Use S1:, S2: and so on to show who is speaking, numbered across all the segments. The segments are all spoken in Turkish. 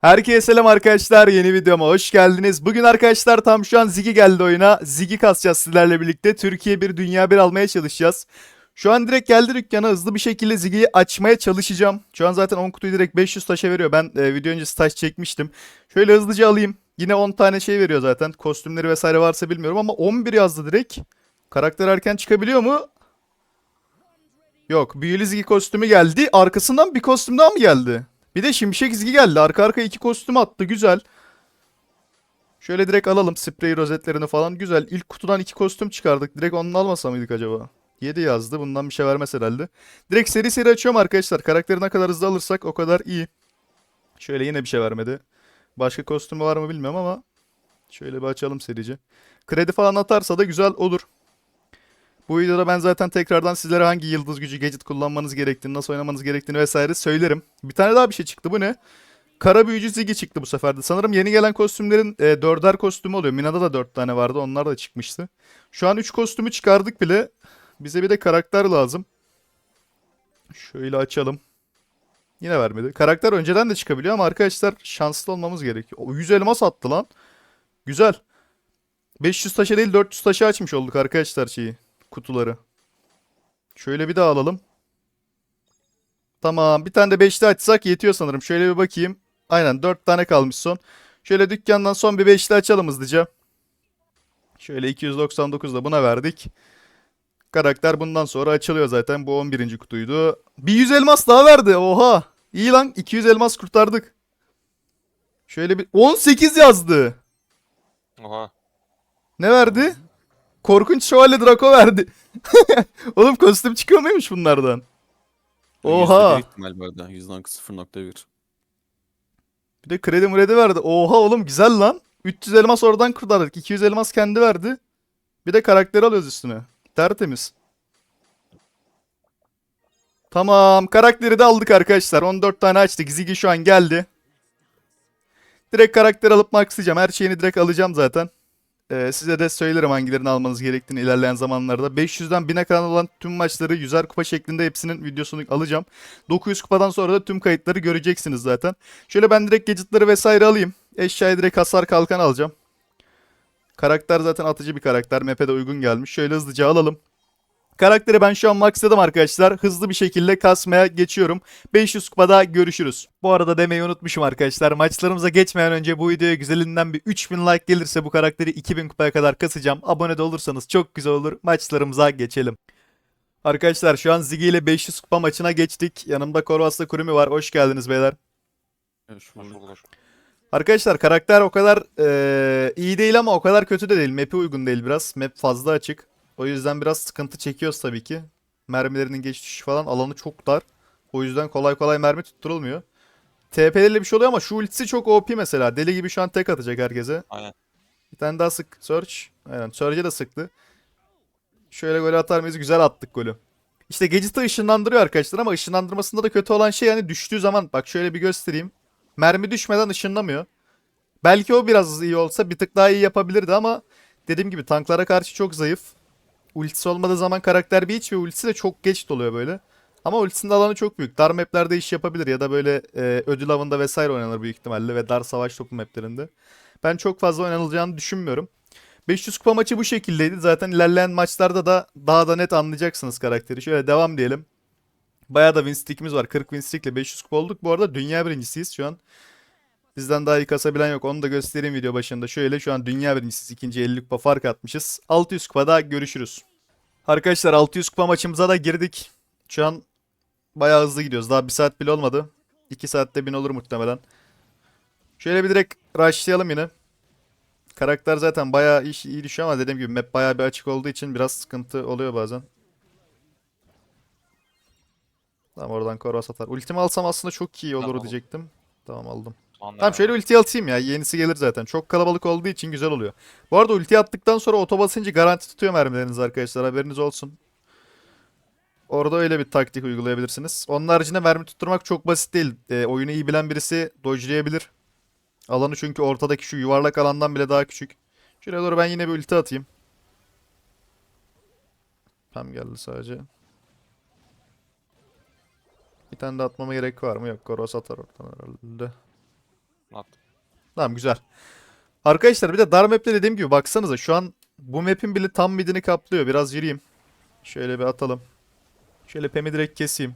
S1: Herkese selam arkadaşlar yeni videoma hoş geldiniz. Bugün arkadaşlar tam şu an Ziggy geldi oyuna. Ziggy kasacağız sizlerle birlikte. Türkiye bir dünya bir almaya çalışacağız. Şu an direkt geldi dükkana hızlı bir şekilde Ziggy'yi açmaya çalışacağım. Şu an zaten 10 kutuyu direkt 500 taşa veriyor. Ben e, video öncesi taş çekmiştim. Şöyle hızlıca alayım. Yine 10 tane şey veriyor zaten. Kostümleri vesaire varsa bilmiyorum ama 11 yazdı direkt. Karakter erken çıkabiliyor mu? Yok. Büyülü Ziggy kostümü geldi. Arkasından bir kostüm daha mı geldi? Bir de Şimşek Ziggy geldi. Arka arka iki kostüm attı. Güzel. Şöyle direkt alalım sprey rozetlerini falan. Güzel. İlk kutudan iki kostüm çıkardık. Direkt onu almasa mıydık acaba? 7 yazdı. Bundan bir şey vermez herhalde. Direkt seri seri açıyorum arkadaşlar. Karakteri ne kadar hızlı alırsak o kadar iyi. Şöyle yine bir şey vermedi. Başka kostümü var mı bilmiyorum ama şöyle bir açalım serice. Kredi falan atarsa da güzel olur. Bu videoda ben zaten tekrardan sizlere hangi yıldız gücü gadget kullanmanız gerektiğini, nasıl oynamanız gerektiğini vesaire söylerim. Bir tane daha bir şey çıktı. Bu ne? Kara büyücü Ziggy çıktı bu sefer de. Sanırım yeni gelen kostümlerin e, dörder kostümü oluyor. Mina'da da dört tane vardı. Onlar da çıkmıştı. Şu an üç kostümü çıkardık bile. Bize bir de karakter lazım. Şöyle açalım. Yine vermedi. Karakter önceden de çıkabiliyor ama arkadaşlar şanslı olmamız gerekiyor. O 100 elmas attı lan. Güzel. 500 taşa değil 400 taşa açmış olduk arkadaşlar şeyi kutuları. Şöyle bir daha alalım. Tamam. Bir tane de 5'li açsak yetiyor sanırım. Şöyle bir bakayım. Aynen 4 tane kalmış son. Şöyle dükkandan son bir 5'li açalım hızlıca. Şöyle 299 da buna verdik. Karakter bundan sonra açılıyor zaten. Bu 11. kutuydu. Bir 100 elmas daha verdi. Oha. İyi lan. 200 elmas kurtardık. Şöyle bir 18 yazdı.
S2: Oha.
S1: Ne verdi? Korkunç Şövalye Draco verdi. Oğlum kostüm çıkıyor muymuş bunlardan? Oha.
S3: %1 ihtimal bu arada. %0.1.
S1: Bir de kredi mredi verdi. Oha oğlum güzel lan. 300 elmas oradan kurtardık. 200 elmas kendi verdi. Bir de karakteri alıyoruz üstüne. Tertemiz. Tamam. Karakteri de aldık arkadaşlar. 14 tane açtık. Ziggy şu an geldi. Direkt karakter alıp maxlayacağım. Her şeyini direkt alacağım zaten. Ee, size de söylerim hangilerini almanız gerektiğini ilerleyen zamanlarda. 500'den 1000'e kadar olan tüm maçları 100'er kupa şeklinde hepsinin videosunu alacağım. 900 kupadan sonra da tüm kayıtları göreceksiniz zaten. Şöyle ben direkt gadgetları vesaire alayım. Eşyaya direkt hasar kalkan alacağım. Karakter zaten atıcı bir karakter. Map'e de uygun gelmiş. Şöyle hızlıca alalım. Karakteri ben şu an maxladım arkadaşlar. Hızlı bir şekilde kasmaya geçiyorum. 500 kupada görüşürüz. Bu arada demeyi unutmuşum arkadaşlar. Maçlarımıza geçmeden önce bu videoya güzelinden bir 3000 like gelirse bu karakteri 2000 kupaya kadar kasacağım. Abone de olursanız çok güzel olur. Maçlarımıza geçelim. Arkadaşlar şu an Ziggy ile 500 kupa maçına geçtik. Yanımda Korvas'la Kurumi var. Hoş geldiniz beyler.
S2: Hoş bulduk.
S1: Arkadaşlar karakter o kadar eee, iyi değil ama o kadar kötü de değil. Map'e uygun değil biraz. Map fazla açık. O yüzden biraz sıkıntı çekiyoruz tabii ki. Mermilerinin geçişi falan alanı çok dar. O yüzden kolay kolay mermi tutturulmuyor. TP'lerle bir şey oluyor ama şu ultisi çok OP mesela. Deli gibi şu an tek atacak herkese.
S2: Aynen.
S1: Bir tane daha sık. Search. Aynen. Surge'e de sıktı. Şöyle golü atar mıyız? Güzel attık golü. İşte Gadget'ı ışınlandırıyor arkadaşlar ama ışınlandırmasında da kötü olan şey yani düştüğü zaman bak şöyle bir göstereyim. Mermi düşmeden ışınlamıyor. Belki o biraz iyi olsa bir tık daha iyi yapabilirdi ama dediğim gibi tanklara karşı çok zayıf. Ultisi olmadığı zaman karakter bir hiç ve ultisi de çok geç doluyor böyle. Ama ultisinin alanı çok büyük. Dar maplerde iş yapabilir ya da böyle e, ödül avında vesaire oynanır büyük ihtimalle ve dar savaş topu maplerinde. Ben çok fazla oynanılacağını düşünmüyorum. 500 kupa maçı bu şekildeydi. Zaten ilerleyen maçlarda da daha da net anlayacaksınız karakteri. Şöyle devam diyelim. Bayağı da win streak'imiz var. 40 win streak'le 500 kupa olduk. Bu arada dünya birincisiyiz şu an. Bizden daha iyi kasabilen yok. Onu da göstereyim video başında. Şöyle şu an dünya birincisiyiz. İkinci 50 kupa fark atmışız. 600 kupada görüşürüz. Arkadaşlar 600 kupa maçımıza da girdik. Şu an bayağı hızlı gidiyoruz. Daha bir saat bile olmadı. 2 saatte 1000 olur muhtemelen. Şöyle bir direkt rushlayalım yine. Karakter zaten bayağı iş, iyi düşüyor ama dediğim gibi map bayağı bir açık olduğu için biraz sıkıntı oluyor bazen. Tamam oradan Koros atar. Ultimi alsam aslında çok iyi olur
S2: Tamam.
S1: diyecektim. Tamam aldım.
S2: Tamam,
S1: Tamam şöyle ulti atayım ya. Yenisi gelir zaten. Çok kalabalık olduğu için güzel oluyor. Bu arada ulti attıktan sonra oto basınca garanti tutuyor mermileriniz arkadaşlar. Haberiniz olsun. Orada öyle bir taktik uygulayabilirsiniz. Onun haricinde mermi tutturmak çok basit değil. E, oyunu iyi bilen birisi dodge'layabilir. Alanı çünkü ortadaki şu yuvarlak alandan bile daha küçük. Şuraya doğru ben yine bir ulti atayım. Tam geldi sadece. Bir tane de atmama gerek var mı? Yok. Koros atar oradan herhalde.
S2: Attım.
S1: Tamam güzel. Arkadaşlar bir de dar map'te dediğim gibi baksanıza şu an bu map'in bile tam midini kaplıyor. Biraz yürüyeyim. Şöyle bir atalım. Şöyle Pem'i direkt keseyim.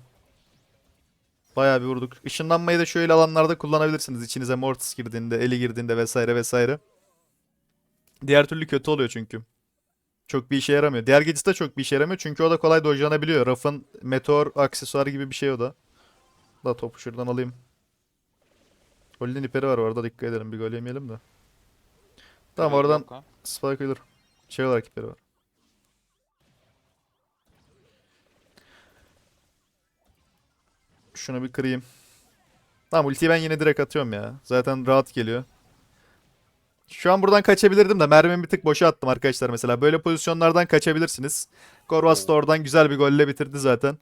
S1: Bayağı bir vurduk. Işınlanmayı da şöyle alanlarda kullanabilirsiniz. İçinize Mortis girdiğinde, Eli girdiğinde vesaire vesaire. Diğer türlü kötü oluyor çünkü. Çok bir işe yaramıyor. Diğer gecesi de çok bir işe yaramıyor. Çünkü o da kolay dojlanabiliyor. Raf'ın meteor aksesuarı gibi bir şey o da. Da topu şuradan alayım. Golden iperi var orada dikkat edelim. Bir gol yemeyelim de. Tamam
S2: Yok
S1: oradan
S2: lan.
S1: Spike ölür. Şey olarak ipleri var. Şunu bir kırayım. Tamam ultiyi ben yine direkt atıyorum ya. Zaten rahat geliyor. Şu an buradan kaçabilirdim de mermimi bir tık boşa attım arkadaşlar mesela. Böyle pozisyonlardan kaçabilirsiniz. Korvas da oradan güzel bir golle bitirdi zaten.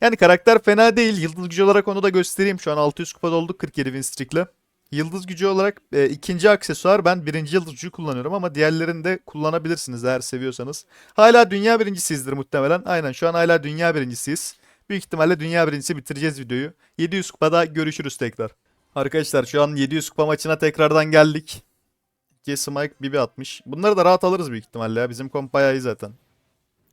S1: Yani karakter fena değil. Yıldız gücü olarak onu da göstereyim. Şu an 600 kupada olduk 47 win streak'le. Yıldız gücü olarak e, ikinci aksesuar ben birinci yıldız gücü kullanıyorum ama diğerlerini de kullanabilirsiniz eğer seviyorsanız. Hala dünya birincisiyizdir muhtemelen. Aynen şu an hala dünya birincisiyiz. Büyük ihtimalle dünya birincisi bitireceğiz videoyu. 700 kupada görüşürüz tekrar. Arkadaşlar şu an 700 kupa maçına tekrardan geldik. Jesse Mike Bibi atmış. Bunları da rahat alırız büyük ihtimalle ya. Bizim komp bayağı iyi zaten.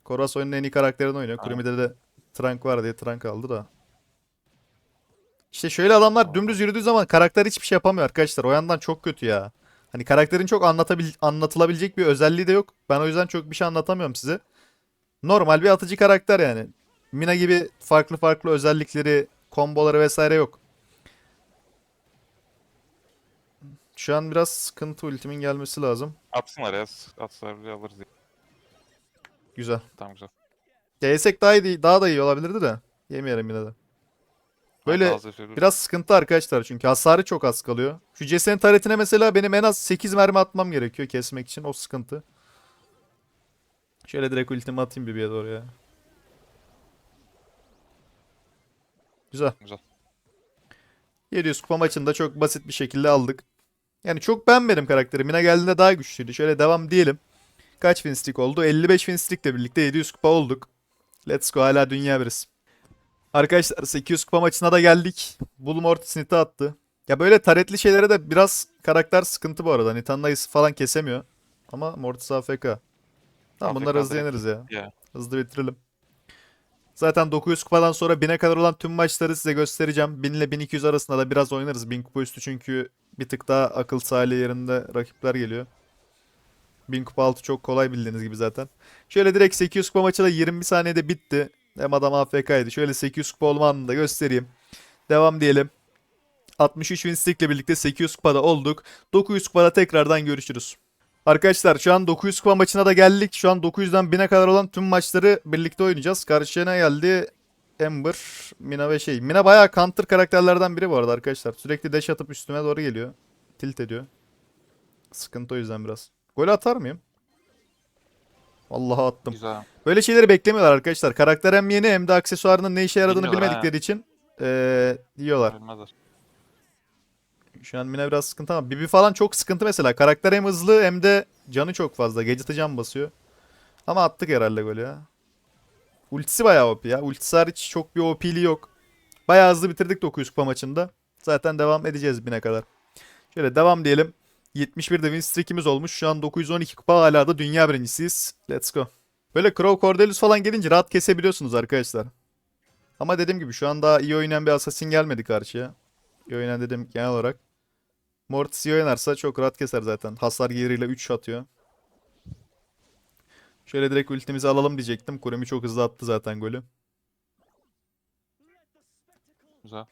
S1: Koras oyunun en iyi karakterini oynuyor.
S2: Aynen.
S1: Kurumi'de de Trank var diye Trank aldı da. İşte şöyle adamlar dümdüz yürüdüğü zaman karakter hiçbir şey yapamıyor arkadaşlar. O yandan çok kötü ya. Hani karakterin çok anlatabil anlatılabilecek bir özelliği de yok. Ben o yüzden çok bir şey anlatamıyorum size. Normal bir atıcı karakter yani. Mina gibi farklı farklı özellikleri, komboları vesaire yok. Şu an biraz sıkıntı ultimin gelmesi lazım.
S2: Atsınlar ya. Atsalar bir alırız.
S1: Güzel.
S2: Tamam güzel.
S1: Yesek daha iyi, daha da iyi olabilirdi de. Yemeyelim yine de. Böyle. Biraz sıkıntı arkadaşlar çünkü hasarı çok az kalıyor. Şu CS'nin taretine mesela benim en az 8 mermi atmam gerekiyor kesmek için. O sıkıntı. Şöyle direkt ultimi atayım Bibi'ye doğru ya. Güzel.
S2: Güzel.
S1: 700 kupa maçında çok basit bir şekilde aldık. Yani çok beğenmedim karakteri. Mina geldiğinde daha güçlüydü. Şöyle devam diyelim. Kaç win streak oldu? 55 win streak ile birlikte 700 kupa olduk. Let's go hala dünya biriz. Arkadaşlar 800 kupa maçına da geldik. Bull Mortis Nita attı. Ya böyle taretli şeylere de biraz karakter sıkıntı bu arada. Nita'nın dayısı falan kesemiyor. Ama Mortis AFK. Tamam
S2: AFK
S1: bunları hızlı yeneriz ya.
S2: Ya.
S1: Hızlı bitirelim. Zaten 900 kupadan sonra 1000'e kadar olan tüm maçları size göstereceğim. 1000 ile 1200 arasında da biraz oynarız. 1000 kupa üstü çünkü bir tık daha akıl sağlığı yerinde rakipler geliyor. 1000 kupa altı çok kolay bildiğiniz gibi zaten. Şöyle direkt 800 kupa maçı da 20 saniyede bitti. Hem adam AFK'ydı. Şöyle 800 kupa olma anını da göstereyim. Devam diyelim. 63 win streak ile birlikte 800 kupada olduk. 900 kupada tekrardan görüşürüz. Arkadaşlar şu an 900 kupa maçına da geldik. Şu an 900'den 1000'e kadar olan tüm maçları birlikte oynayacağız. Karşıya ne geldi? Ember, Mina ve şey. Mina bayağı counter karakterlerden biri bu arada arkadaşlar. Sürekli dash atıp üstüme doğru geliyor. Tilt ediyor. Sıkıntı o yüzden biraz. Gol atar mıyım? Vallahi attım.
S2: Güzel.
S1: Böyle şeyleri beklemiyorlar arkadaşlar. Karakter hem yeni hem de aksesuarının ne işe yaradığını
S2: Bilmiyorlar,
S1: bilmedikleri için eee diyorlar.
S2: Bilmezler.
S1: Şu an Mina biraz sıkıntı ama Bibi falan çok sıkıntı mesela. Karakter hem hızlı hem de canı çok fazla. Gadget'ı can basıyor. Ama attık herhalde golü ya. Ultisi bayağı OP ya. Ultisi hariç çok bir OP'li yok. Bayağı hızlı bitirdik 900 kupa maçında. Zaten devam edeceğiz bine kadar. Şöyle devam diyelim. 71 de win streak'imiz olmuş. Şu an 912 kupa hala da dünya birincisiyiz. Let's go. Böyle Crow Cordelius falan gelince rahat kesebiliyorsunuz arkadaşlar. Ama dediğim gibi şu an daha iyi oynayan bir assassin gelmedi karşıya. İyi oynayan dedim genel olarak. Mortis iyi oynarsa çok rahat keser zaten. Hasar geliriyle 3 atıyor. Şöyle direkt ultimizi alalım diyecektim. Kuremi çok hızlı attı zaten golü.
S2: Güzel.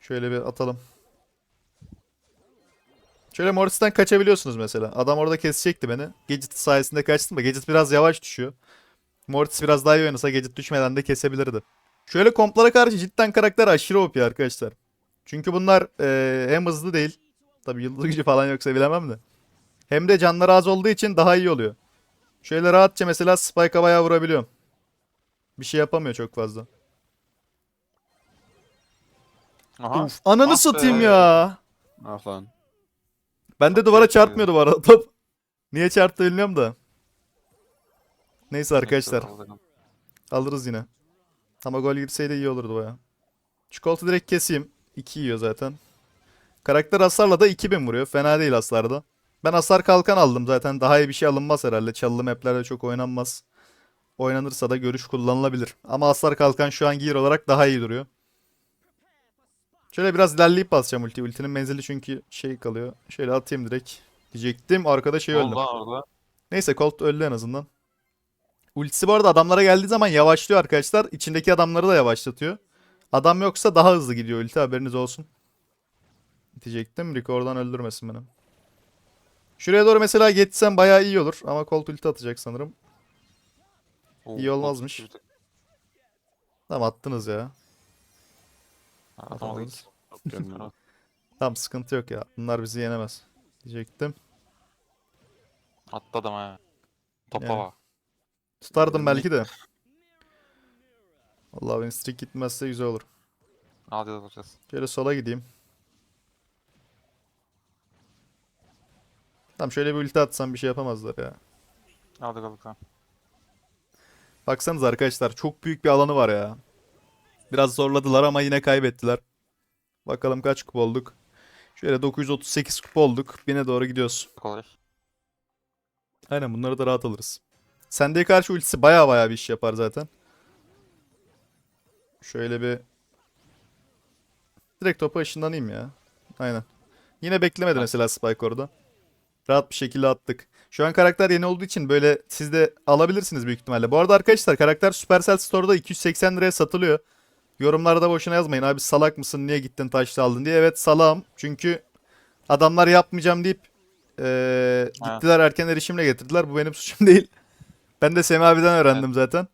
S1: Şöyle bir atalım. Şöyle Mortis'ten kaçabiliyorsunuz mesela. Adam orada kesecekti beni. Gadget sayesinde kaçtım da Gadget biraz yavaş düşüyor. Mortis biraz daha iyi oynasa Gadget düşmeden de kesebilirdi. Şöyle komplara karşı cidden karakter aşırı OP arkadaşlar. Çünkü bunlar eee, hem hızlı değil. Tabi yıldız gücü falan yoksa bilemem de. Hem de canları az olduğu için daha iyi oluyor. Şöyle rahatça mesela Spike'a bayağı vurabiliyorum. Bir şey yapamıyor çok fazla.
S2: Aha.
S1: Uf, ananı
S2: Ah
S1: satayım
S2: be.
S1: ya.
S3: Ah lan.
S1: Ben de
S2: Çok
S1: duvara çarpmıyordu bu arada top. Niye çarptı bilmiyorum da. Neyse arkadaşlar. Alırız yine. Ama gol girseydi iyi olurdu baya. Çikolata direkt keseyim. 2 yiyor zaten. Karakter hasarla da 2000 vuruyor. Fena değil hasarda. Ben hasar kalkan aldım zaten. Daha iyi bir şey alınmaz herhalde. Çalılı maplerde çok oynanmaz. Oynanırsa da görüş kullanılabilir. Ama hasar kalkan şu an gear olarak daha iyi duruyor. Şöyle biraz ilerleyip basacağım ulti. Ultinin menzili çünkü şey kalıyor. Şöyle atayım direkt. Diyecektim. Arkada şey öldü.
S2: Oldu lan orada.
S1: Neyse Colt öldü en azından. Ultisi bu arada adamlara geldiği zaman yavaşlıyor arkadaşlar. İçindeki adamları da yavaşlatıyor. Adam yoksa daha hızlı gidiyor ulti haberiniz olsun. Diyecektim. Rico oradan öldürmesin beni. Şuraya doğru mesela geçsem bayağı iyi olur. Ama Colt ulti atacak sanırım.
S2: Oo,
S1: İyi olmazmış. Tamam attınız ya.
S2: Atamadık.
S1: Atamadınız.
S3: Görmüyorum.
S1: Tamam sıkıntı yok ya. Bunlar bizi yenemez. Diyecektim.
S2: Attı adam ha. Topa
S1: Yani.
S2: bak.
S1: Tutardım belki de. Vallahi benim streak gitmezse güzel olur.
S2: Hadi alacağız.
S1: Şöyle sola gideyim. Tamam şöyle bir ulti atsam bir şey yapamazlar ya.
S2: Hadi kaldık ha.
S1: Baksanız arkadaşlar çok büyük bir alanı var ya. Biraz zorladılar ama yine kaybettiler. Bakalım kaç kupa olduk. Şöyle 938 kupa olduk. Bine doğru gidiyoruz.
S2: Kolay.
S1: Aynen bunları da rahat alırız. Sendeye karşı ultisi baya baya bir iş yapar zaten. Şöyle bir... Direkt topa ışınlanayım ya. Aynen. Yine beklemedi mesela Spike orada. Rahat bir şekilde attık. Şu an karakter yeni olduğu için böyle siz de alabilirsiniz büyük ihtimalle. Bu arada arkadaşlar karakter Supercell Store'da 280 liraya satılıyor. Yorumlarda boşuna yazmayın abi salak mısın niye gittin taşla aldın diye. Evet salağım. Çünkü adamlar yapmayacağım deyip
S2: Ha.
S1: gittiler erken erişimle getirdiler. Bu benim suçum değil. Ben de Semih abiden öğrendim zaten.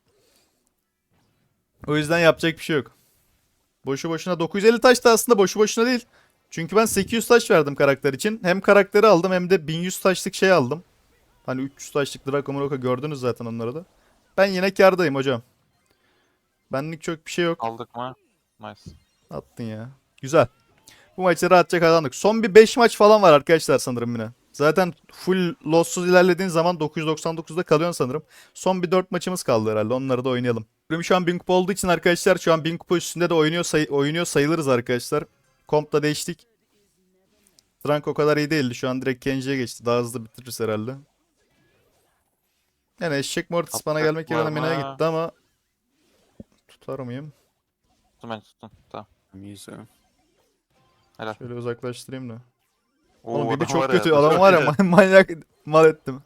S1: O yüzden yapacak bir şey yok. Boşu boşuna 950 taş da aslında boşu boşuna değil. Çünkü ben 800 taş verdim karakter için. Hem karakteri aldım hem de 1100 taşlık şey aldım. Hani 300 taşlık Draco Moroka gördünüz zaten onları da. Ben yine kârdayım hocam. Benlik çok bir şey yok.
S2: Aldık mı? Nice.
S1: Attın ya. Güzel. Bu maçı rahatça kazandık. Son bir 5 maç falan var arkadaşlar sanırım yine. Zaten full lossuz ilerlediğin zaman 999'da kalıyorsun sanırım. Son bir 4 maçımız kaldı herhalde. Onları da oynayalım. Benim şu an 1000 kupa olduğu için arkadaşlar şu an 1000 kupa üstünde de oynuyor, say- oynuyor sayılırız arkadaşlar. Komp'ta değiştik. Frank o kadar iyi değildi. Şu an direkt Kenji'ye geçti. Daha hızlı bitiririz herhalde. Yani eşek Mortis bana gelmek yerine Mina'ya gitti ama tutar mıyım?
S2: Tuttum ben tuttum. Tamam.
S3: İyiyiz ya.
S2: Helal.
S1: Şöyle uzaklaştırayım da.
S2: Oo,
S1: Oğlum
S2: adam
S1: çok
S2: var
S1: kötü.
S2: ya,
S1: Adam var ya man- manyak mal ettim.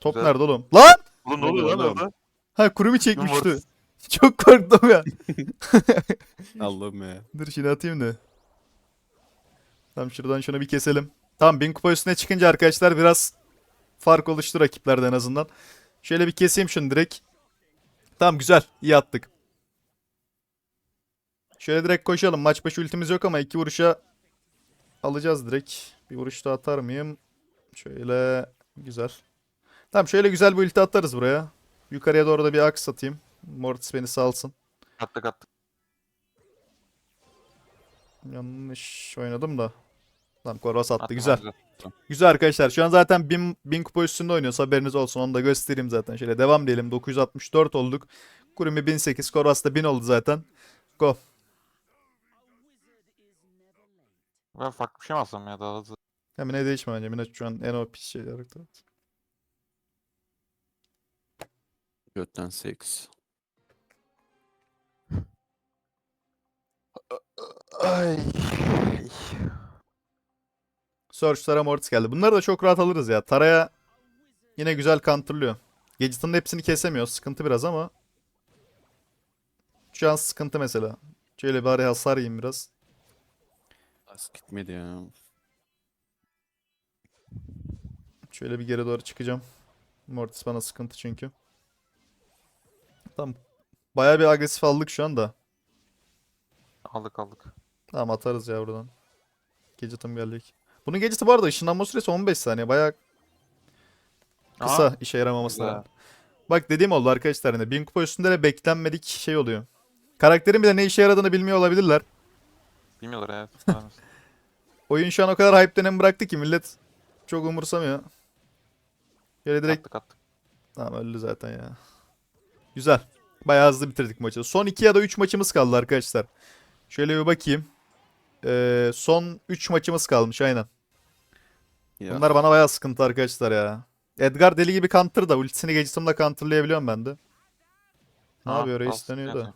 S1: Top
S2: Güzel.
S1: nerede oğlum? Lan!
S2: Ulan ne oluyor lan
S3: Oğlum.
S2: orada?
S1: Ha kurumi çekmişti.
S2: Mortis.
S1: Çok korktum ya.
S3: Allah'ım ya.
S1: Dur şimdi atayım da. Tamam şuradan şunu bir keselim. Tamam 1000 kupa üstüne çıkınca arkadaşlar biraz fark oluştu rakiplerde en azından. Şöyle bir keseyim şunu direkt. Tamam güzel. iyi attık. Şöyle direkt koşalım. Maç başı ultimiz yok ama iki vuruşa alacağız direkt. Bir vuruş da atar mıyım? Şöyle güzel. Tamam şöyle güzel bir ulti atarız buraya. Yukarıya doğru da bir aks atayım. Mortis beni salsın.
S2: Attık attık.
S1: Yanlış oynadım da. Tamam Koros attı. Güzel. Güzel arkadaşlar. Şu an zaten 1000, 1000 kupa üstünde oynuyoruz. Haberiniz olsun. Onu da göstereyim zaten. Şöyle devam diyelim. 964 olduk. Kurumi 1008. Koros da 1000 oldu zaten. Go.
S2: Ben farklı bir şey mi alsam ya daha hızlı?
S1: Hem ne değişme bence. Yine şu an en OP şeyler.
S3: Götten seks.
S2: Ay.
S1: Surge Tara Mortis geldi. Bunları da çok rahat alırız ya. Tara'ya yine güzel counterlıyor. Gadget'ın hepsini kesemiyor. Sıkıntı biraz ama. Şu an sıkıntı mesela. Şöyle bari hasar yiyeyim biraz.
S3: Az gitmedi ya.
S1: Şöyle bir geri doğru çıkacağım. Mortis bana sıkıntı çünkü. Tamam. Bayağı bir agresif aldık şu anda.
S2: Aldık aldık.
S1: Tamam atarız ya buradan. Gadget'ım geldik. Bunun Gadget'ı bu arada ışınlanma süresi 15 saniye. Bayağı kısa
S2: Aha,
S1: işe yaramamasına. rağmen. Bak dediğim oldu arkadaşlar. Hani 1000 kupa üstünde de beklenmedik şey oluyor. Karakterin bile ne işe yaradığını bilmiyor olabilirler.
S2: Bilmiyorlar tutamaz.
S1: Oyun şu an o kadar hype dönemi bıraktı ki millet çok umursamıyor. Böyle direkt
S2: attık attık.
S1: Tamam öldü zaten ya. Güzel. Bayağı hızlı bitirdik maçı. Son 2 ya da 3 maçımız kaldı arkadaşlar. Şöyle bir bakayım. Ee, son 3 maçımız kalmış aynen.
S3: Ya.
S1: Bunlar bana bayağı sıkıntı arkadaşlar ya. Edgar deli gibi counter da ultisini Gadget'ımla counterlayabiliyorum ben de. Ne
S2: Aa,
S1: yapıyor reis
S2: bastı
S1: dönüyor da.
S2: yani.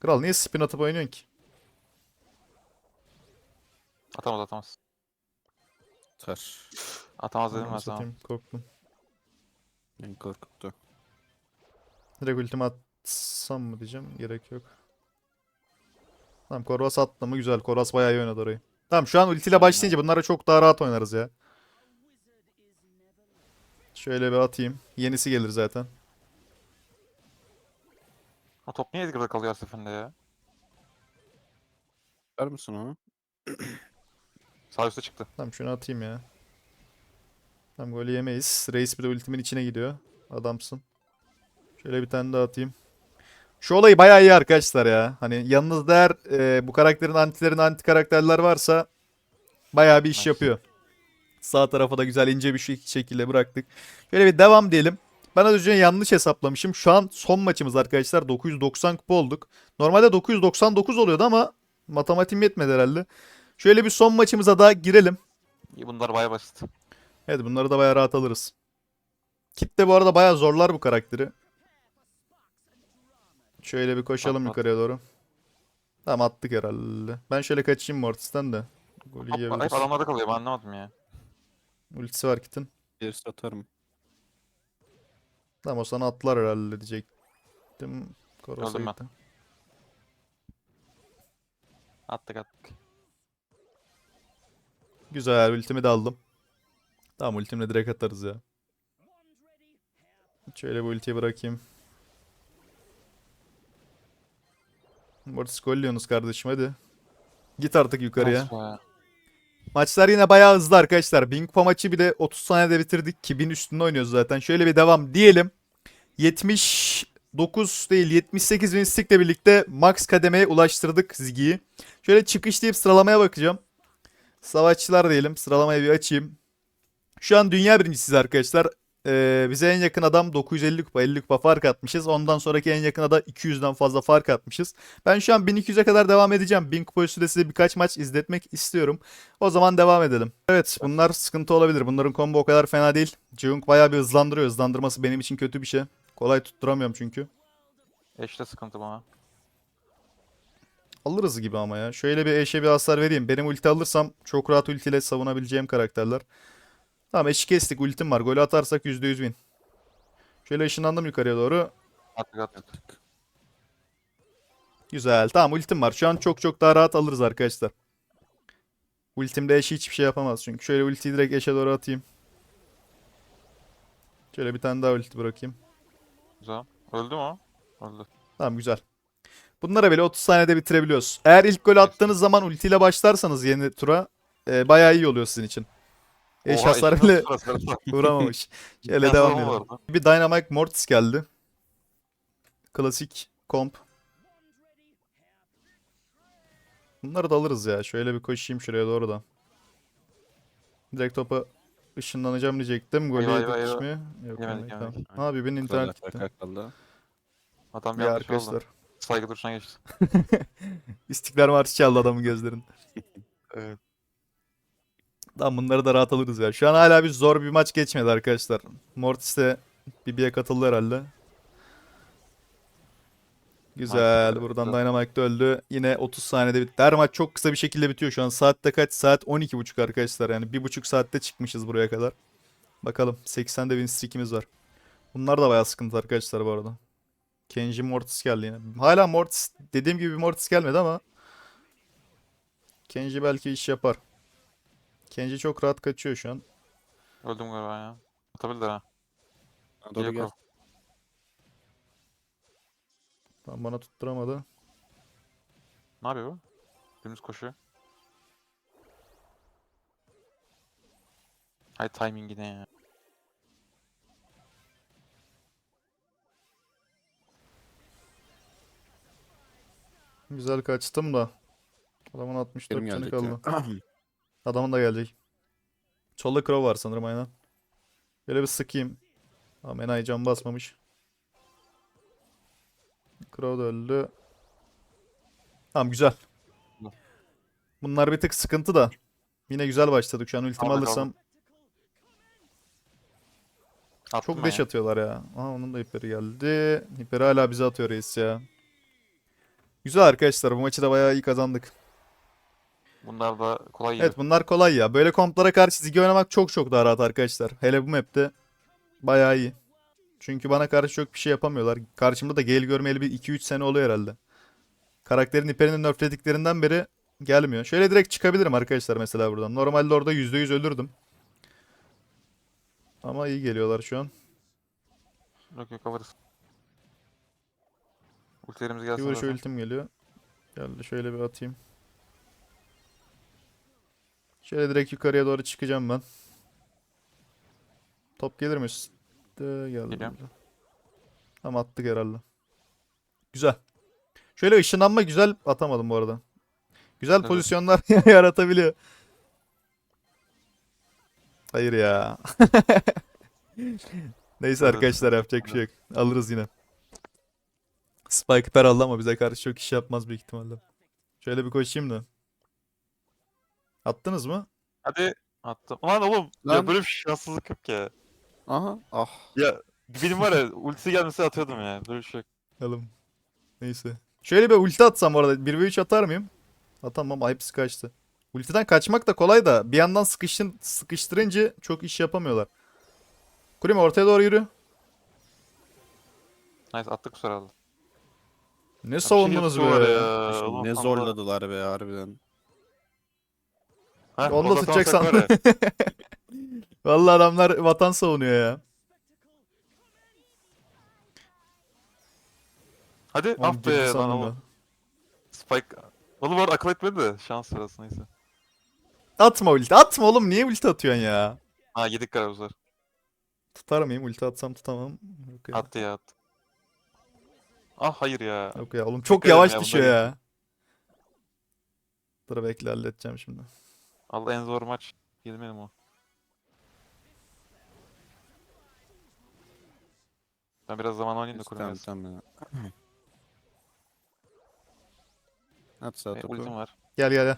S1: Kral niye spin atıp oynuyorsun ki?
S2: Atamaz atamaz.
S3: Tar.
S2: Atamaz dedim ben
S1: Ananı
S2: sana.
S1: satayım, korktum.
S3: En korkuttu.
S1: Direkt ultimi atsam mı diyeceğim. Gerek yok. Tamam Korvas attı mı güzel. Korvas bayağı iyi oynadı orayı. Tamam şu an ultiyle başlayınca bunlara çok daha rahat oynarız ya. Şöyle bir atayım. Yenisi gelir zaten.
S2: O top niye Edgar'da kalıyor her seferinde ya?
S3: Ver misin onu?
S2: Sağ üstte çıktı.
S1: Tamam şunu atayım ya. Tamam golü yemeyiz. Reis bir de ultimin içine gidiyor. Adamsın. Şöyle bir tane daha atayım. Şu olayı bayağı iyi arkadaşlar ya. Hani yanınızda eğer e, bu karakterin antilerine anti karakterler varsa bayağı bir iş yapıyor. Sağ tarafa da güzel ince bir şek- şekilde bıraktık. Şöyle bir devam diyelim. Ben az önce yanlış hesaplamışım. Şu an son maçımız arkadaşlar. 990 kupa olduk. Normalde 999 oluyordu ama matematiğim yetmedi herhalde. Şöyle bir son maçımıza da girelim.
S2: İyi bunlar baya basit.
S1: Evet bunları da bayağı rahat alırız. Kitle bu arada bayağı zorlar bu karakteri. Şöyle bir koşalım
S2: At, at.
S1: yukarıya doğru. Tamam attık herhalde. Ben şöyle kaçayım Mortis'ten de. Golü yiyebiliriz.
S2: hep adamlarda kalıyor ben anlamadım ya.
S1: Ultisi var Kit'in.
S3: Gerisi atarım.
S1: Tamam o sana atlar herhalde diyecektim. Koros'a
S2: Öldüm ben.
S1: gitti.
S2: Attık attık.
S1: Güzel ultimi de aldım. Tamam ultimle direkt atarız ya. Şöyle bu ultiyi bırakayım. Mortis golliyorsunuz kardeşim hadi. Git artık yukarıya. Maçlar yine bayağı hızlı arkadaşlar. Bin kupa maçı bile 30 saniyede bitirdik ki 1000 üstünde oynuyoruz zaten. Şöyle bir devam diyelim. 79 değil 78 bin stickle birlikte max kademeye ulaştırdık Ziggy'yi. Şöyle çıkış deyip sıralamaya bakacağım. Savaşçılar diyelim. Sıralamayı bir açayım. Şu an dünya birincisiyiz arkadaşlar. Ee, bize en yakın adam 950 kupa 50 kupa fark atmışız. Ondan sonraki en yakına da 200'den fazla fark atmışız. Ben şu an 1200'e kadar devam edeceğim. 1000 kupa üstü de size birkaç maç izletmek istiyorum. O zaman devam edelim. Evet bunlar sıkıntı olabilir. Bunların combo o kadar fena değil. Jung bayağı bir hızlandırıyor. Hızlandırması benim için kötü bir şey. Kolay tutturamıyorum çünkü.
S2: Eşte sıkıntı bana.
S1: Alırız gibi ama ya. Şöyle bir eşe bir hasar vereyim. Benim ulti alırsam çok rahat ultiyle savunabileceğim karakterler. Tamam eşi kestik. Ultim var. Golü atarsak %100 win. Şöyle ışınlandım yukarıya doğru.
S2: Attık attık.
S1: Güzel. Tamam ultim var. Şu an çok çok daha rahat alırız arkadaşlar. Ultimde eşi hiçbir şey yapamaz çünkü. Şöyle ultiyi direkt eşe doğru atayım. Şöyle bir tane daha ulti bırakayım.
S2: Güzel. Öldü mü o? Öldü.
S1: Tamam güzel. Bunlara bile 30 saniyede bitirebiliyoruz. Eğer ilk golü attığınız zaman ultiyle başlarsanız yeni tura e, bayağı iyi oluyor sizin için. Eş
S2: Oha,
S1: hasar bile vuramamış. Şöyle devam edelim. Bir Dynamite Mortis geldi. Klasik komp. Bunları da alırız ya. Şöyle bir koşayım şuraya doğru da. Direkt topa ışınlanacağım diyecektim. Golü yedik mi? Yok
S2: Yemedik,
S1: yemedik, tamam.
S2: yemedik.
S1: Ne yapıyor? Benim internet gitti.
S2: Adam bir
S1: Ya
S2: yanlış oldu.
S1: arkadaşlar.
S2: Saygı duruşuna geçti.
S1: İstiklal Marşı çaldı adamın gözlerinde.
S2: Evet.
S1: Tamam bunları da rahat alırız ya. Şu an hala bir zor bir maç geçmedi arkadaşlar. Mortis de BB'ye katıldı herhalde. Güzel. Buradan. Dynamite de öldü. Yine 30 saniyede bitti. Her maç çok kısa bir şekilde bitiyor şu an. Saatte kaç? Saat 12.30 arkadaşlar. Yani 1.5 saatte çıkmışız buraya kadar. Bakalım. 80'de win streak'imiz var. Bunlar da bayağı sıkıntı arkadaşlar bu arada. Kenji Mortis geldi yine. Hala Mortis dediğim gibi Mortis gelmedi ama Kenji belki iş yapar. Kenji çok rahat kaçıyor şu an.
S2: Öldüm galiba ya. Atabilir ha.
S3: Ha, Doğru gel.
S1: Tam bana tutturamadı.
S2: Ne yapıyor bu? Dümdüz koşuyor. Hay timingi ne ya?
S1: Güzel kaçtım da. Adamın 64
S3: Benim
S1: canı kaldı. Adamın da gelecek. Solda Crow var sanırım aynen. Böyle bir sıkayım. Tamam enayi can basmamış. Crow da öldü. Tamam güzel. Bunlar bir tık sıkıntı da. Yine güzel başladık şu an ultimi
S2: Aldık,
S1: alırsam.
S2: Attım
S1: Çok
S2: ben
S1: deş
S2: ya.
S1: atıyorlar ya. Aha onun da hiperi geldi. Hiperi hala bize atıyor reis ya. Güzel arkadaşlar bu maçı da bayağı iyi kazandık.
S2: Bunlar da kolay gibi.
S1: Evet bunlar kolay ya. Böyle komplara karşı Ziggy oynamak çok çok daha rahat arkadaşlar. Hele bu map'te bayağı iyi. Çünkü bana karşı çok bir şey yapamıyorlar. Karşımda da Gale görmeyeli bir 2-3 sene oluyor herhalde. Karakterin hiperini nerflediklerinden beri gelmiyor. Şöyle direkt çıkabilirim arkadaşlar mesela buradan. Normalde orada %100 ölürdüm. Ama iyi geliyorlar şu an.
S2: Yok yok alırız. Ultilerimiz
S1: Bir
S2: gelsin
S1: vuruş
S2: zaten.
S1: ultim geliyor. Geldi şöyle bir atayım. Şöyle direkt yukarıya doğru çıkacağım ben. Top gelir mi? üstte? geldi.
S2: Geliyorum.
S1: Tamam attık herhalde. Güzel. Şöyle ışınlanma güzel atamadım bu arada. Güzel
S2: Evet.
S1: pozisyonlar yaratabiliyor. Hayır ya. Neyse arkadaşlar yapacak bir şey yok. Alırız yine. Spike per aldı ama bize karşı çok iş yapmaz büyük ihtimalle. Şöyle bir koşayım da. Attınız mı?
S2: Hadi attım. Lan oğlum ya
S3: Lan.
S2: böyle bir şanssızlık yok ya.
S3: Aha. Ah.
S2: Ya benim var ya ultisi gelmese atıyordum ya. Böyle bir şey yok.
S1: Alım. Neyse. Şöyle bir ulti atsam orada 1v3 atar mıyım? Atamam hepsi kaçtı. Ultiden kaçmak da kolay da bir yandan sıkıştın, sıkıştırınca çok iş yapamıyorlar. Kurim ortaya doğru yürü.
S2: Nice attık bu sırada.
S1: Ne savundunuz
S2: şey yapıyorlar
S1: be?
S2: ya.
S3: Ne zorladılar be harbiden.
S2: Heh,
S1: Onu da tutacak sandım. Vallahi adamlar vatan savunuyor ya.
S2: Hadi
S1: Oğlum
S2: ah
S1: girdi
S2: be lan
S1: sandım
S2: oğlum.
S1: ya.
S2: Spike. Oğlum var akıl etmedi de şans sırası neyse.
S1: Atma ulti. Atma oğlum. Niye ulti atıyorsun ya?
S2: Ha yedik karabuzlar.
S1: Tutar mıyım? Ulti atsam tutamam. Yok ya.
S2: Attı ya attı. Ah hayır ya.
S1: Yok ya oğlum çok
S2: Dikkat edin
S1: yavaş
S2: ya,
S1: düşüyor ya. Dur bekle halledeceğim şimdi.
S2: Allah en zor maç. Girmeyelim o. Ben biraz zaman oynayayım da
S3: Tamam
S2: kurmayız.
S3: tamam ya. At sağ
S2: E,
S3: topu.
S2: ultim var.
S1: Gel gel gel.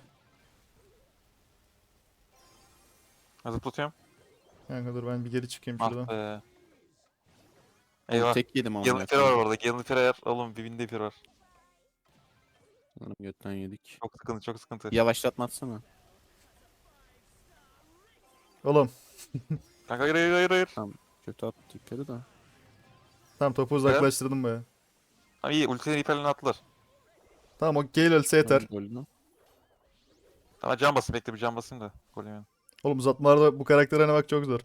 S2: Zıplatıyorum.
S1: Kanka dur ben bir geri çıkayım
S2: Ah
S1: şuradan.
S2: be. Eyvah.
S3: Tek yedim ama.
S2: Galen Pire var orada. Galen Pire yer. Oğlum dibinde Pire var.
S3: Sanırım götten yedik.
S2: Çok sıkıntı çok sıkıntı.
S3: Yavaşlatma atsana.
S1: Oğlum
S2: Kanka hayır hayır hayır hayır.
S3: Kötü attı yukarı da.
S1: tamam topu uzaklaştırdım baya.
S2: Ama iyi ultilerin iplerini attılar.
S1: Tamam o Gale ölse yeter.
S3: Golünü.
S2: Tamam can basın bekle bir can basayım da. Gol.
S1: Oğlum uzatmalarda bu karaktere oynamak çok zor.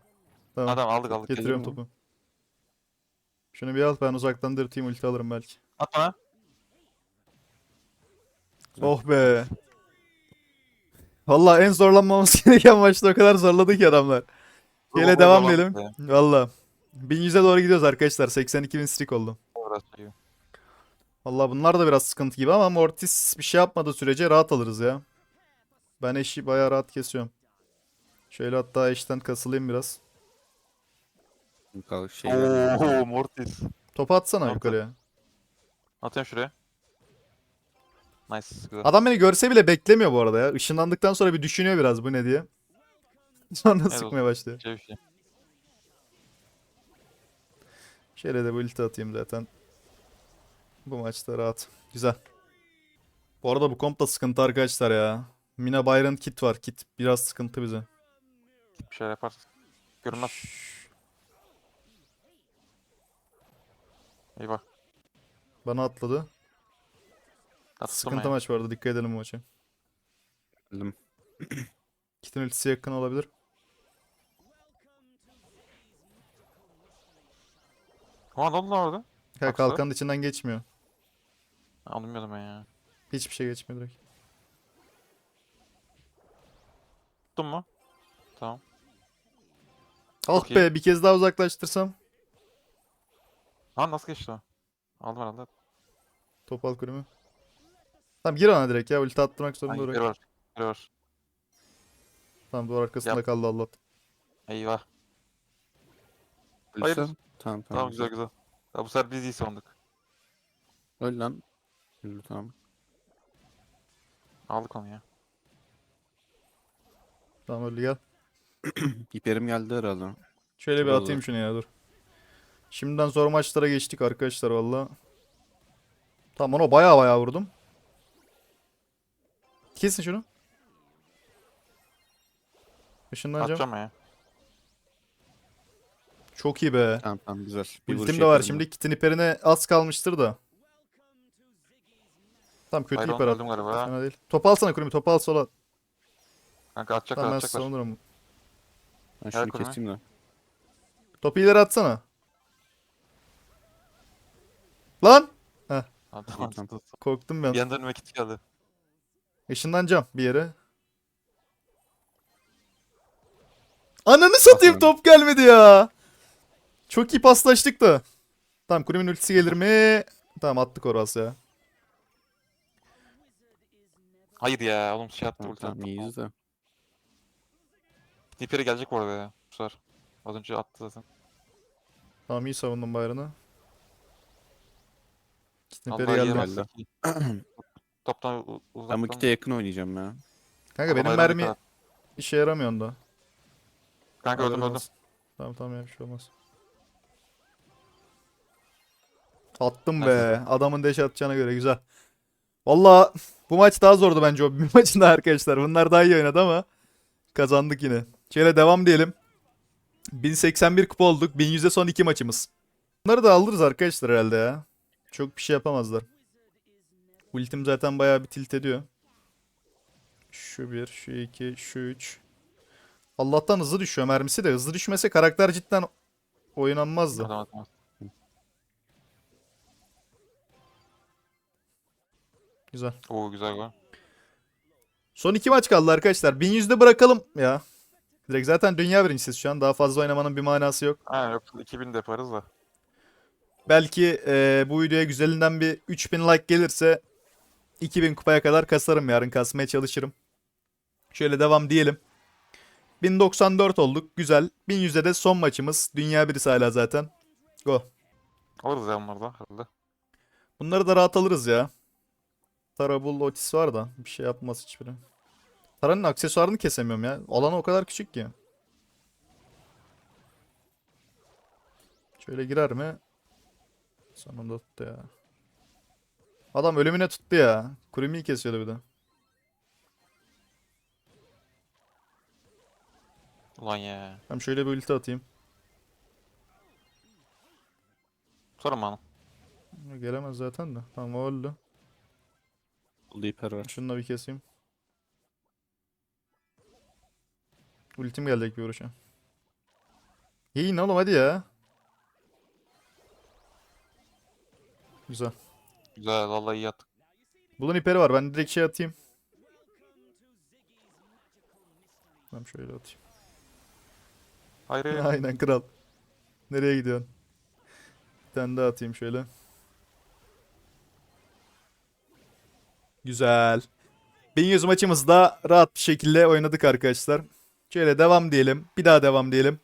S1: Tamam.
S2: Tamam aldık aldık.
S1: Getiriyorum
S2: Geliyor mu?
S1: topu. Şunu bir al ben uzaktan dürteyim ulti alırım belki.
S2: At bana.
S3: Güzel.
S1: Oh be. Valla en zorlanmamız gereken maçta o kadar zorladı ki adamlar. Gele
S2: Gol
S1: devam
S2: be.
S1: Valla. 1100'e doğru gidiyoruz arkadaşlar. 82 bin streak oldu.
S2: İyi.
S1: Valla bunlar da biraz sıkıntı gibi ama Mortis bir şey yapmadığı sürece rahat alırız ya. Ben eşi bayağı rahat kesiyorum. Şöyle hatta eşten kasılayım biraz.
S3: Şey.
S2: Oo Mortis.
S1: Topu atsana yukarıya.
S2: Atıyorum şuraya. Nice. Güzel.
S1: Adam beni görse bile beklemiyor bu arada ya. Işınlandıktan sonra bir düşünüyor biraz bu ne diye. Sonra
S2: Evet,
S1: sıkmaya başlıyor.
S2: Şey şey.
S1: Şöyle de bu ulti atayım zaten. Bu maçta rahat. Güzel. Bu arada bu komp da sıkıntı arkadaşlar ya. Mina Byron kit var. Kit biraz sıkıntı bize.
S2: Bir şeyler yaparsın. Görünmez. Eyvah.
S1: Bana atladı.
S2: Attım
S1: Sıkıntı maç vardı. Dikkat edelim bu maça.
S3: Bildim.
S1: Kit'in ultisi yakın olabilir.
S2: Ulan ne oldu lan orada?
S1: Ha,
S2: Baksana.
S1: kalkanın içinden geçmiyor.
S2: Ha, Anlamıyordum ben ya.
S1: Hiçbir şey geçmiyor direkt.
S2: Tuttun mu? Tamam.
S1: Ah
S2: Çok
S1: be bir kez daha uzaklaştırsam.
S2: Lan nasıl geçti o? Aldım herhalde.
S1: Topal kulümü. Tamam gir ona direkt ya. Ulti attırmak zorunda
S2: Ay, var. Biri var.
S1: Tamam duvar arkasında
S2: Yap.
S1: kaldı Allah.
S2: Eyvah. Hayır.
S3: Tamam tamam.
S2: Tamam güzel güzel. Ya bu sefer biz iyi savunduk.
S3: Öl lan. Yürü tamam.
S2: Aldık onu ya.
S1: Tamam öyle gel.
S3: İperim geldi herhalde.
S1: Şöyle bir atayım
S3: oldu.
S1: şunu ya dur. Şimdiden zor maçlara geçtik arkadaşlar valla. Tamam ona baya baya vurdum. Kesin şunu. Işınlanacağım.
S2: Atacağım ya.
S1: Çok iyi be.
S3: Tamam tamam güzel.
S1: Ultim de var şimdi. Kitin hiperine az kalmıştır da. Tamam kötü
S2: Byron
S1: hiper at.
S2: galiba.
S1: Fena değil. Top alsana Kurumi. Top al sola.
S2: Kanka atacaklar
S1: Tamam ben
S2: atacaklar.
S1: savunurum.
S3: Ben. Şunu
S2: kurma.
S3: keseyim de.
S1: Topu ileri atsana. Lan!
S2: Adam
S3: Tamam.
S2: attı.
S1: Korktum ben.
S2: Bir anda önüme kit geldi.
S1: Işınlanacağım bir yere. Ananı satayım
S3: Aferin.
S1: top gelmedi ya. Çok iyi paslaştık da. Tamam Kurumi'nin ultisi gelir mi? Tamam attık orası ya.
S2: Hayır ya oğlum şey attı ulti attı.
S3: iyiyiz de.
S2: Niperi gelecek bu arada ya. Bu sefer. Az önce attı zaten.
S1: Tamam iyi savundum bayrağını. Sniperi
S2: Allah
S1: geldi.
S2: Toptan u- uzaktan.
S3: Ben bu kite yakın oynayacağım ya.
S1: Kanka benim
S2: bayrağı
S1: mermi
S2: et.
S1: işe yaramıyor onda.
S2: Kanka öldüm
S1: Haberin
S2: öldüm.
S1: olsun. Tamam tamam ya bir şey olmaz. Attım be. Adamın deş atacağına göre güzel. Valla bu maç daha zordu bence o bir maçında arkadaşlar. Bunlar daha iyi oynadı ama kazandık yine. Şöyle devam diyelim. 1081 kupa olduk. 1100'e son iki maçımız. Bunları da alırız arkadaşlar herhalde ya. Çok bir şey yapamazlar. Ultim zaten bayağı bir tilt ediyor. Şu bir, şu iki, şu üç. Allah'tan hızlı düşüyor mermisi de. Hızlı düşmese karakter cidden oynanmazdı. Güzel.
S2: Oo güzel gol.
S1: Son iki maç kaldı arkadaşlar. 1100'de bırakalım ya. Direkt zaten dünya birincisiz şu an. Daha fazla oynamanın bir manası yok.
S2: Aynen yok 2000 de yaparız da.
S1: Belki eee, bu videoya güzelinden bir 3000 like gelirse 2000 kupaya kadar kasarım yarın kasmaya çalışırım. Şöyle devam diyelim. 1094 olduk. Güzel. 1100'de de son maçımız. Dünya birisi hala zaten. Go.
S2: Alırız ya bunları da herhalde.
S1: Bunları da rahat alırız ya. Tarabul Otis var da bir şey yapmaz hiçbiri. Tara'nın aksesuarını kesemiyorum ya. Alanı o kadar küçük ki. Şöyle girer mi? Sonunda tuttu ya. Adam ölümüne tuttu ya. Kurumi'yi kesiyordu bir de.
S2: Ulan ya.
S1: Hem şöyle bir ulti atayım.
S2: Sorun bana.
S1: Gelemez zaten de. Tamam o öldü.
S3: Hiper var.
S1: Şunu da bir keseyim. Ultim gelecek bir vuruşa. Yiyin oğlum hadi ya. Güzel.
S2: Güzel vallahi iyi attık.
S1: Bunun iperi var. Ben direkt şey atayım. Ben şöyle atayım.
S2: Hayır hayır.
S1: Aynen kral. Nereye gidiyorsun? Bir tane daha atayım şöyle. Güzel. 1100 maçımızda rahat bir şekilde oynadık arkadaşlar. Şöyle devam diyelim. Bir daha devam diyelim.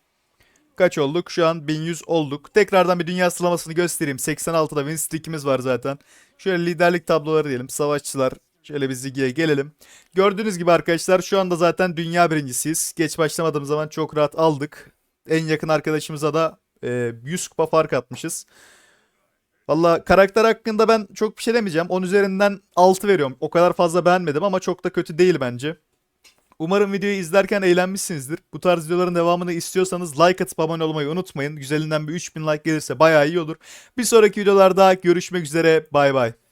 S1: Kaç olduk? Şu an 1100 olduk. Tekrardan bir dünya sıralamasını göstereyim. 86'da win streak'imiz var zaten. Şöyle liderlik tabloları diyelim. Savaşçılar. Şöyle bir Ziggy'ye gelelim. Gördüğünüz gibi arkadaşlar şu anda zaten dünya birincisiyiz. Geç başlamadığımız zaman çok rahat aldık. En yakın arkadaşımıza da e, 100 kupa fark atmışız. Valla karakter hakkında ben çok bir şey demeyeceğim. 10 üzerinden 6 veriyorum. O kadar fazla beğenmedim ama çok da kötü değil bence. Umarım videoyu izlerken eğlenmişsinizdir. Bu tarz videoların devamını istiyorsanız like atıp abone olmayı unutmayın. Güzelinden bir 3000 like gelirse bayağı iyi olur. Bir sonraki videolarda görüşmek üzere. Bay bay.